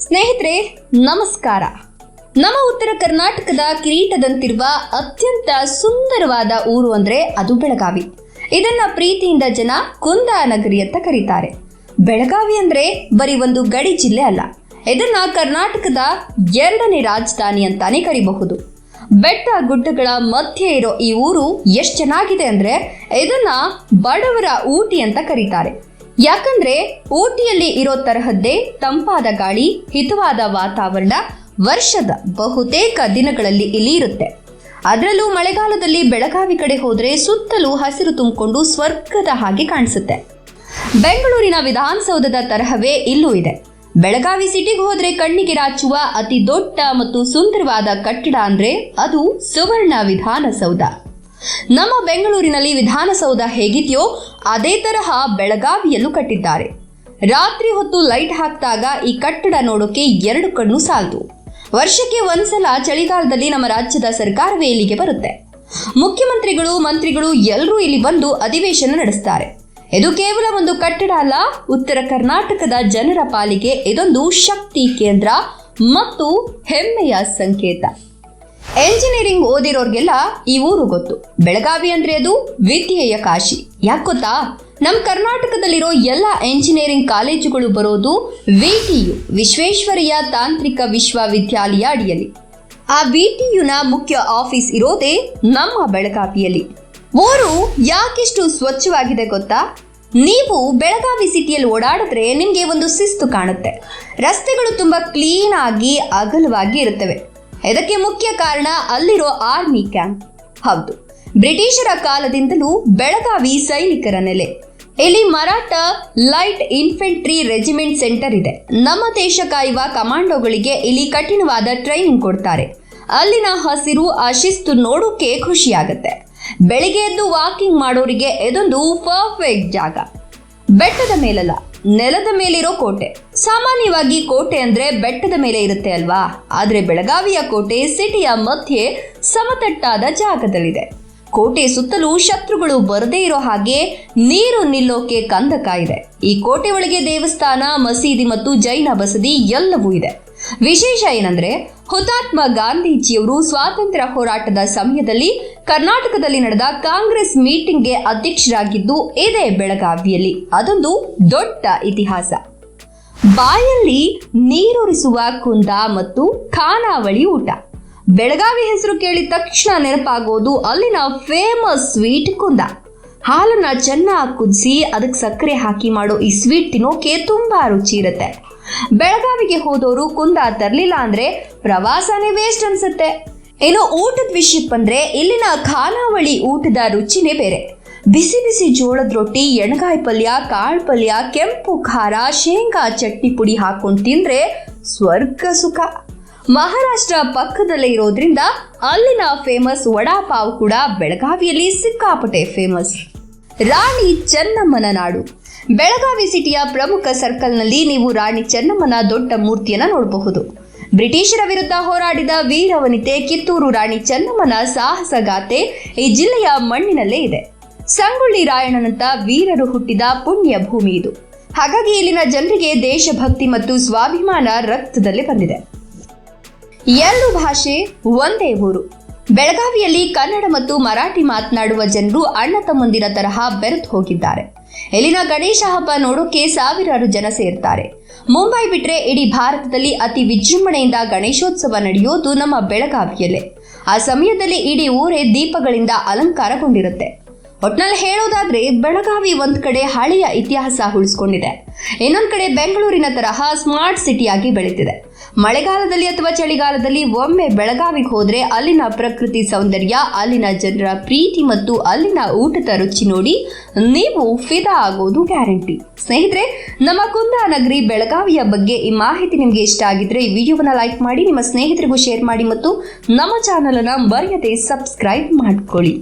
ಸ್ನೇಹಿತರೆ, ನಮಸ್ಕಾರ. ನಮ್ಮ ಉತ್ತರ ಕರ್ನಾಟಕದ ಕಿರೀಟದಂತಿರುವ ಅತ್ಯಂತ ಸುಂದರವಾದ ಊರು ಅಂದ್ರೆ ಅದು ಬೆಳಗಾವಿ. ಇದನ್ನ ಪ್ರೀತಿಯಿಂದ ಜನ ಕುಂದಾನಗರಿ ಅಂತ ಕರೀತಾರೆ. ಬೆಳಗಾವಿ ಅಂದ್ರೆ ಬರೀ ಒಂದು ಗಡಿ ಜಿಲ್ಲೆ ಅಲ್ಲ. ಇದನ್ನ ಕರ್ನಾಟಕದ ಎರಡನೇ ರಾಜಧಾನಿ ಅಂತಾನೆ ಕರಿಬಹುದು. ಬೆಟ್ಟ ಗುಡ್ಡಗಳ ಮಧ್ಯೆ ಇರೋ ಈ ಊರು ಎಷ್ಟು ಚೆನ್ನಾಗಿದೆ ಅಂದ್ರೆ ಇದನ್ನ ಬಡವರ ಊಟಿ ಅಂತ ಕರೀತಾರೆ. ಯಾಕಂದ್ರೆ ಊಟಿಯಲ್ಲಿ ಇರೋ ತರಹದ್ದೇ ತಂಪಾದ ಗಾಳಿ, ಹಿತವಾದ ವಾತಾವರಣ ವರ್ಷದ ಬಹುತೇಕ ದಿನಗಳಲ್ಲಿ ಇಲ್ಲಿ ಇರುತ್ತೆ ಅದರಲ್ಲೂ ಮಳೆಗಾಲದಲ್ಲಿ ಬೆಳಗಾವಿ ಕಡೆ ಹೋದ್ರೆ ಸುತ್ತಲೂ ಹಸಿರು ತುಂಬಿಕೊಂಡು ಸ್ವರ್ಗದ ಹಾಗೆ ಕಾಣಿಸುತ್ತೆ. ಬೆಂಗಳೂರಿನ ವಿಧಾನಸೌಧದ ತರಹವೇ ಇಲ್ಲೂ ಇದೆ. ಬೆಳಗಾವಿ ಸಿಟಿಗೆ ಹೋದ್ರೆ ಕಣ್ಣಿಗೆ ರಾಚುವ ಅತಿ ದೊಡ್ಡ ಮತ್ತು ಸುಂದರವಾದ ಕಟ್ಟಡ ಅಂದ್ರೆ ಅದು ಸುವರ್ಣ ವಿಧಾನಸೌಧ. ನಮ್ಮ ಬೆಂಗಳೂರಿನಲ್ಲಿ ವಿಧಾನಸೌಧ ಹೇಗಿದೆಯೋ ಅದೇ ತರಹ ಬೆಳಗಾವಿಯಲ್ಲೂ ಕಟ್ಟಿದ್ದಾರೆ. ರಾತ್ರಿ ಹೊತ್ತು ಲೈಟ್ ಹಾಕಿದಾಗ ಈ ಕಟ್ಟಡ ನೋಡೋಕೆ ಎರಡು ಕಣ್ಣು ಸಾಲದು. ವರ್ಷಕ್ಕೆ ಒಂದ್ಸಲ ಚಳಿಗಾಲದಲ್ಲಿ ನಮ್ಮ ರಾಜ್ಯದ ಸರ್ಕಾರವೇ ಇಲ್ಲಿಗೆ ಬರುತ್ತೆ. ಮುಖ್ಯಮಂತ್ರಿಗಳು, ಮಂತ್ರಿಗಳು ಎಲ್ಲರೂ ಇಲ್ಲಿ ಬಂದು ಅಧಿವೇಶನ ನಡೆಸ್ತಾರೆ. ಇದು ಕೇವಲ ಒಂದು ಕಟ್ಟಡ ಅಲ್ಲ, ಉತ್ತರ ಕರ್ನಾಟಕದ ಜನರ ಪಾಲಿಗೆ ಇದೊಂದು ಶಕ್ತಿ ಕೇಂದ್ರ ಮತ್ತು ಹೆಮ್ಮೆಯ ಸಂಕೇತ. ಎಂಜಿನಿಯರಿಂಗ್ ಓದಿರೋರ್ಗೆಲ್ಲ ಈ ಊರು ಗೊತ್ತು. ಬೆಳಗಾವಿ ಅಂದ್ರೆ ಅದು ವಿದ್ಯೆಯ ಕಾಶಿ. ಯಾಕೆ ಗೊತ್ತಾ? ನಮ್ಮ ಕರ್ನಾಟಕದಲ್ಲಿರೋ ಎಲ್ಲ ಎಂಜಿನಿಯರಿಂಗ್ ಕಾಲೇಜುಗಳು ಬರೋದು ವಿಟಿಯು ವಿಶ್ವೇಶ್ವರಯ್ಯ ತಾಂತ್ರಿಕ ವಿಶ್ವವಿದ್ಯಾಲಯ ಅಡಿಯಲ್ಲಿ. ಆ ವಿಟಿಯುನ ಮುಖ್ಯ ಆಫೀಸ್ ಇರೋದೇ ನಮ್ಮ ಬೆಳಗಾವಿಯಲ್ಲಿ. ಊರು ಯಾಕಿಷ್ಟು ಸ್ವಚ್ಛವಾಗಿದೆ ಗೊತ್ತಾ? ನೀವು ಬೆಳಗಾವಿ ಸಿಟಿಯಲ್ಲಿ ಓಡಾಡಿದ್ರೆ ನಿಮಗೆ ಒಂದು ಶಿಸ್ತು ಕಾಣುತ್ತೆ. ರಸ್ತೆಗಳು ತುಂಬಾ ಕ್ಲೀನ್ ಆಗಿ ಅಗಲವಾಗಿ ಇರುತ್ತವೆ. ಇದಕ್ಕೆ ಮುಖ್ಯ ಕಾರಣ ಅಲ್ಲಿರೋ ಆರ್ಮಿ ಕ್ಯಾಂಪ್. ಹೌದು, ಬ್ರಿಟಿಷರ ಕಾಲದಿಂದಲೂ ಬೆಳಗಾವಿ ಸೈನಿಕರ ನೆಲೆ. ಇಲ್ಲಿ Maratha light infantry regiment centre ಇದೆ. ನಮ್ಮ ದೇಶ ಕಾಯುವ ಕಮಾಂಡೋಗಳಿಗೆ ಇಲ್ಲಿ ಕಠಿಣವಾದ ಟ್ರೈನಿಂಗ್ ಕೊಡ್ತಾರೆ. ಅಲ್ಲಿನ ಹಸಿರು ಆ ಶಿಸ್ತು ನೋಡೋಕೆ ಖುಷಿಯಾಗುತ್ತೆ. ಬೆಳಿಗ್ಗೆ ಎದ್ದು ವಾಕಿಂಗ್ ಮಾಡೋರಿಗೆ ಇದೊಂದು ಪರ್ಫೆಕ್ಟ್ ಜಾಗ. ಬೆಟ್ಟದ ಮೇಲಲ್ಲ, ನೆಲದ ಮೇಲಿರೋ ಕೋಟೆ. ಸಾಮಾನ್ಯವಾಗಿ ಕೋಟೆ ಅಂದ್ರೆ ಬೆಟ್ಟದ ಮೇಲೆ ಇರುತ್ತೆ ಅಲ್ವಾ? ಆದ್ರೆ ಬೆಳಗಾವಿಯ ಕೋಟೆ ಸಿಟಿಯ ಮಧ್ಯೆ ಸಮತಟ್ಟಾದ ಜಾಗದಲ್ಲಿದೆ. ಕೋಟೆ ಸುತ್ತಲೂ ಶತ್ರುಗಳು ಬರದೇ ಇರೋ ಹಾಗೆ ನೀರು ನಿಲ್ಲೋಕೆ ಕಂದಕ ಇದೆ. ಈ ಕೋಟೆ ಒಳಗೆ ದೇವಸ್ಥಾನ, ಮಸೀದಿ ಮತ್ತು ಜೈನ ಬಸದಿ ಎಲ್ಲವೂ ಇದೆ. ವಿಶೇಷ ಏನಂದ್ರೆ ಹುತಾತ್ಮ ಗಾಂಧೀಜಿಯವರು ಸ್ವಾತಂತ್ರ್ಯ ಹೋರಾಟದ ಸಮಯದಲ್ಲಿ ಕರ್ನಾಟಕದಲ್ಲಿ ನಡೆದ ಕಾಂಗ್ರೆಸ್ ಮೀಟಿಂಗ್ಗೆ ಅಧ್ಯಕ್ಷರಾಗಿದ್ದು ಇದೇ ಬೆಳಗಾವಿಯಲ್ಲಿ. ಅದೊಂದು ದೊಡ್ಡ ಇತಿಹಾಸ. ಬಾಯಲ್ಲಿ ನೀರೂರಿಸುವ ಕುಂದ ಮತ್ತು ಖಾನಾವಳಿ ಊಟ. ಬೆಳಗಾವಿ ಹೆಸರು ಕೇಳಿದ ತಕ್ಷಣ ನೆನಪಾಗೋದು ಅಲ್ಲಿನ ಫೇಮಸ್ ಸ್ವೀಟ್ ಕುಂದ. ಹಾಲನ್ನ ಚೆನ್ನಾಗಿ ಕುದಿಸಿ ಅದಕ್ಕೆ ಸಕ್ಕರೆ ಹಾಕಿ ಮಾಡೋ ಈ ಸ್ವೀಟ್ ತಿನ್ನೋಕೆ ತುಂಬಾ ರುಚಿ ಇರುತ್ತೆ. ಬೆಳಗಾವಿಗೆ ಹೋದವರು ಕುಂದ ತರಲಿಲ್ಲ ಅಂದ್ರೆ ಪ್ರವಾಸನೇ ವೇಸ್ಟ್ ಅನ್ಸುತ್ತೆ. ಇನ್ನು ಊಟದ ವಿಷಯಕ್ಕೆ ಬಂದ್ರೆ ಇಲ್ಲಿನ ಖಾನಾವಳಿ ಊಟದ ರುಚಿನೇ ಬೇರೆ. ಬಿಸಿ ಬಿಸಿ ಜೋಳದ ರೊಟ್ಟಿ, ಎಣ್ಗಾಯಿ ಪಲ್ಯ, ಕಾಳು ಪಲ್ಯ, ಕೆಂಪು ಖಾರ, ಶೇಂಗಾ ಚಟ್ನಿ ಪುಡಿ ಹಾಕೊಂಡು ತಿಂದ್ರೆ ಸ್ವರ್ಗ ಸುಖ. ಮಹಾರಾಷ್ಟ್ರ ಪಕ್ಕದಲ್ಲೇ ಇರೋದ್ರಿಂದ ಅಲ್ಲಿನ ಫೇಮಸ್ ವಡಾಪಾವ್ ಕೂಡ ಬೆಳಗಾವಿಯಲ್ಲಿ ಸಿಕ್ಕಾಪಟ್ಟೆ ಫೇಮಸ್ ರಾಣಿ ಚೆನ್ನಮ್ಮನ ನಾಡು. ಬೆಳಗಾವಿ ಸಿಟಿಯ ಪ್ರಮುಖ ಸರ್ಕಲ್ನಲ್ಲಿ ನೀವು ರಾಣಿ ಚೆನ್ನಮ್ಮನ ದೊಡ್ಡ ಮೂರ್ತಿಯನ್ನು ನೋಡಬಹುದು. ಬ್ರಿಟಿಷರ ವಿರುದ್ಧ ಹೋರಾಡಿದ ವೀರವನಿತೆ ಕಿತ್ತೂರು ರಾಣಿ ಚೆನ್ನಮ್ಮನ ಸಾಹಸಗಾಥೆ ಈ ಜಿಲ್ಲೆಯ ಮಣ್ಣಿನಲ್ಲೇ ಇದೆ. ಸಂಗೊಳ್ಳಿ ರಾಯಣ್ಣನಂತ ವೀರರು ಹುಟ್ಟಿದ ಪುಣ್ಯ ಭೂಮಿ ಇದು. ಹಾಗಾಗಿ ಇಲ್ಲಿನ ಜನರಿಗೆ ದೇಶಭಕ್ತಿ ಮತ್ತು ಸ್ವಾಭಿಮಾನ ರಕ್ತದಲ್ಲಿ ಬಂದಿದೆ. ಎರಡು ಭಾಷೆ ಒಂದೇ ಊರು. ಬೆಳಗಾವಿಯಲ್ಲಿ ಕನ್ನಡ ಮತ್ತು ಮರಾಠಿ ಮಾತನಾಡುವ ಜನರು ಅಣ್ಣ ತಮ್ಮಂದಿರ ತರಹ ಬೆರೆತು ಹೋಗಿದ್ದಾರೆ. ಇಲ್ಲಿನ ಗಣೇಶ ಹಬ್ಬ ನೋಡೋಕೆ ಸಾವಿರಾರು ಜನ ಸೇರ್ತಾರೆ. ಮುಂಬೈ ಬಿಟ್ರೆ ಇಡೀ ಭಾರತದಲ್ಲಿ ಅತಿ ವಿಜೃಂಭಣೆಯಿಂದ ಗಣೇಶೋತ್ಸವ ನಡೆಯೋದು ನಮ್ಮ ಬೆಳಗಾವಿಯಲ್ಲೇ. ಆ ಸಮಯದಲ್ಲಿ ಇಡೀ ಊರೇ ದೀಪಗಳಿಂದ ಅಲಂಕಾರಗೊಂಡಿರುತ್ತೆ. ಒಟ್ನಲ್ಲಿ ಹೇಳೋದಾದ್ರೆ ಬೆಳಗಾವಿ ಒಂದ್ ಕಡೆ ಹಳೆಯ ಇತಿಹಾಸ ಉಳಿಸ್ಕೊಂಡಿದೆ. ಇನ್ನೊಂದ್ ಕಡೆ ಬೆಂಗಳೂರಿನ ತರಹ ಸ್ಮಾರ್ಟ್ ಸಿಟಿಯಾಗಿ ಬೆಳೀತಿದೆ. ಮಳೆಗಾಲದಲ್ಲಿ ಅಥವಾ ಚಳಿಗಾಲದಲ್ಲಿ ಒಮ್ಮೆ ಬೆಳಗಾವಿಗೆ ಹೋದರೆ ಅಲ್ಲಿನ ಪ್ರಕೃತಿ ಸೌಂದರ್ಯ, ಅಲ್ಲಿನ ಜನರ ಪ್ರೀತಿ ಮತ್ತು ಅಲ್ಲಿನ ಊಟದ ರುಚಿ ನೋಡಿ ನೀವು ಫಿದಾ ಆಗೋದು ಗ್ಯಾರಂಟಿ. ಸ್ನೇಹಿತರೆ, ನಮ್ಮ ಕುಂದಾನಗರಿ ಬೆಳಗಾವಿಯ ಬಗ್ಗೆ ಈ ಮಾಹಿತಿ ನಿಮಗೆ ಇಷ್ಟ ಆಗಿದ್ರೆ ಈ ವಿಡಿಯೋವನ್ನ ಲೈಕ್ ಮಾಡಿ, ನಿಮ್ಮ ಸ್ನೇಹಿತರಿಗೂ ಶೇರ್ ಮಾಡಿ ಮತ್ತು ನಮ್ಮ ಚಾನಲನ್ನು ಮರೆಯದೆ ಸಬ್ಸ್ಕ್ರೈಬ್ ಮಾಡ್ಕೊಳ್ಳಿ.